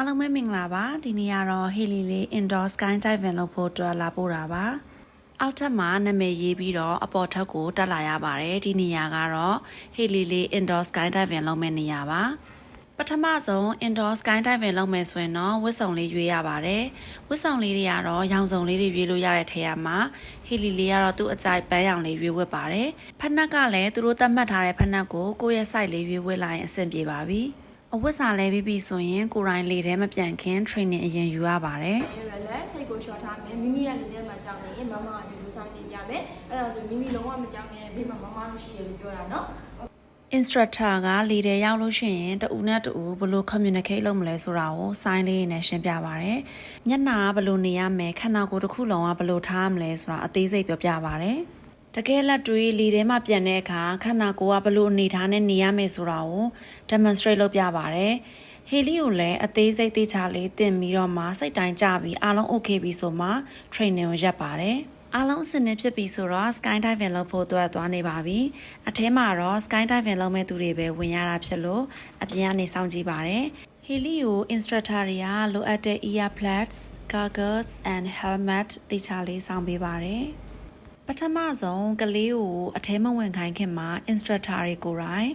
အားလုံးပဲမင်္ဂလာပါဒီနေ့ကတော့ Haley လေး indoor sky diving လုပ်ဖို့အတွက်လာပို့တာပါအောက်ထပ်မှာနာမည်ရေးပြီးတော့အပေါ်ထပ်ကိုတက်လာရပါတယ်ဒီနေရာကတော့ Haley လေး indoor sky diving လုပ်မယ့်နေရာပါပထမဆုံး indoor sky diving လုပ်မယ်ဆိုရင်တော့ဝတ်စုံလေးရွေးရပါတယ်ဝတ်စုံလေးတွေကတော့ရောင်စုံလေးတွေရွေးလို့ရတဲ့ထဲရမှာ Haley လေးကတော့သူ့အကြိုက်ပန်းရောင်လေးရွေးဝတ်ပါတယ်ဖက်နှက်ကလည်းသူတို့သတ်မှတ်ထားတဲ့ဖက်နှက်ကိုကိုယ့်ရဲ့ site လေးရွေးဝတ်လိုက်ရင်အဆင်ပြေပါပြီ အဝတ်စာလဲပြီးပြီဆိုရင်ကိုရိုင်းလေထဲမပြန်ခင် training အရင်ယူရပါတယ်။ relax စိတ်ကို short ထားမယ်မိမိရဲ့လေထဲမှာကြောက်နေရင်မမကဒီလိုဆိုင်နေပြမယ်။အဲ့ဒါဆိုမိမိလုံးဝမကြောက်နဲ့ဘေးမှာမမလို့ရှိရလို့ပြောတာနော်။ instructor ကလေထဲရောက်လို့ရှိရင်တူနဲ့တူဘယ်လို communicate လုပ်မလဲဆိုတာကို sign လေးနဲ့ရှင်းပြပါဗျ။မျက်နှာကဘယ်လိုနေရမလဲခန္ဓာကိုယ်တစ်ခုလုံးကဘယ်လိုထားရမလဲဆိုတာအသေးစိတ်ပြောပြပါဗျ။ တယ်။တကယ်လက်တွေလေထဲမှာပြန်တဲ့အခါခန္ဓာကိုယ်ကဘယ်လိုအနေထားနဲ့နေရမယ်ဆိုတာကို demonstrate လုပ်ပြပါရတယ်။ဟေလီကိုလည်းအသေးစိတ်သေးချာလေးသင်ပြီးတော့မှစိတ်တိုင်းကြပြီးအားလုံး okay ပြီဆိုမှ training ကိုရပ်ပါတယ်။အားလုံးအစနစ်ဖြစ်ပြီဆိုတော့ sky diving လုပ်ဖို့အတွက်သွားနေပါပြီ။အထဲမှာတော့ sky diving လုပ်မဲ့သူတွေပဲဝင်ရတာဖြစ်လို့အပြင်ကနေစောင့်ကြည့်ပါတယ်။ Heli ကို instructor တွေကလိုအပ်တဲ့ earplugs, goggles and helmet တေချာလေးစောင့်ပေးပါတယ်။ ပထမဆုံးကလေးကိုအထဲမဝင်ခိုင်းခင်မှာ instructor တွေကိုယ်တိုင်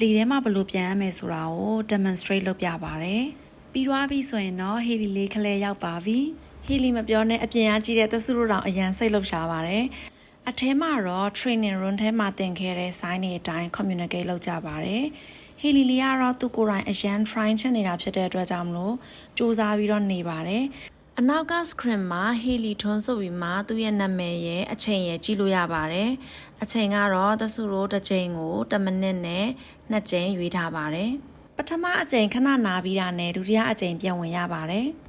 လေထဲမှာဘယ်လိုပြန်ရမယ်ဆိုတာကို demonstrate လုပ်ပြပါတယ်။ပြီးသွားပြီဆိုရင်တော့ Heli လေးခလဲရောက်ပါပြီ။ Heli မပြောနဲ့အပြင်ကကြည့်တဲ့သစုတို့တောင်အရန်စိတ်လှုပ်ရှားပါတယ်။အထဲမှာတော့ training room ထဲမှာသင်ခဲ့တဲ့ sign တွေအတိုင်း communicate လုပ်ကြပါတယ်။ Heli လေးကတော့သူကိုယ်တိုင်အရန် try ချင်နေတာဖြစ်တဲ့အတွက်ကြောင့်မလို့စူးစမ်းပြီးတော့နေပါတယ်။ အနောက်က screen မှာ Haley ထွန်းဆိုပြီးမှသူ့ရဲ့နာမည်ရဲ့အချိန်ရဲ့ကြည့်လို့ရပါတယ်။အချိန်ကတော့သစုတို့တစ်ချိန်ကို10မိနစ်နဲ့2ချိန်ရွေးထားပါတယ်။ပထမအချိန်ခဏနာပြီးတာနဲ့ဒုတိယအချိန်ပြန်ဝင်ရပါတယ်။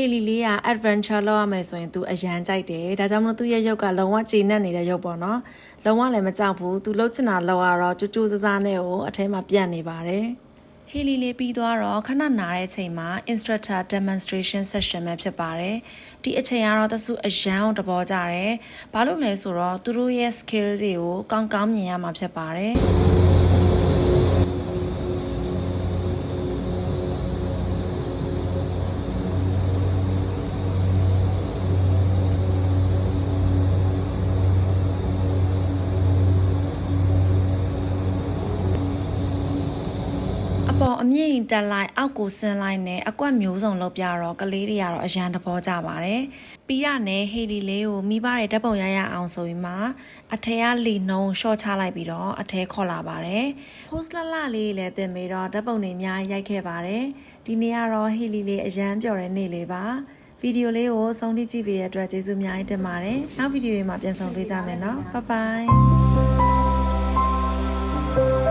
ဟေလီလေးက adventure လုပ်ရမယ်ဆိုရင် तू အရန်ကြိုက်တယ်ဒါကြောင့်မလို့သူ့ရဲ့ရုပ်ကလုံးဝကျေနပ်နေတဲ့ရုပ်ပေါ့နော်လုံးဝလည်းမကြောက်ဘူး तू လှုပ်ချင်တာလောက်ရတော့ကြိုးကြိုးစားစားနဲ့ကိုအထဲမှာပြတ်နေပါတယ်ဟေလီလေးပြီးသွားတော့ခဏနာတဲ့အချိန်မှာ instructor demonstration session ပဲဖြစ်ပါတယ်ဒီအချိန်ကတော့တဆူအရန်တဘောကြတယ်ဘာလို့လဲဆိုတော့သူတို့ရဲ့ skill တွေကိုကောင်းကောင်းမြင်ရမှာဖြစ်ပါတယ် အပေါ်အမြင့်တက်လိုက်အောက်ကိုဆင်းလိုက်နဲ့အကွက်မျိုးစုံလောက်ပြတော့ကလေးတွေကတော့အရန်တဘောကြပါတယ်။ပြီးရနဲ့ဟေလီလေးကိုမိဘတွေဓာတ်ပုံရရအောင်ဆိုပြီးမှအထက်ကလီနှုံရှော့ချလိုက်ပြီးတော့အထဲခေါ်လာပါတယ်။ post လလလေးလည်းတင်ပြီးတော့ဓာတ်ပုံတွေအများကြီးရိုက်ခဲ့ပါတယ်။ဒီနေ့ကတော့ဟေလီလေးအရန်ပျော်တဲ့နေ့လေးပါ။ဗီဒီယိုလေးကိုဆုံးထိကြည့်ပေးတဲ့အတွက်ကျေးဇူးအများကြီးတင်ပါတယ်။နောက်ဗီဒီယိုမှာပြန်ဆောင်တွေ့ကြမယ်နော်။ Bye bye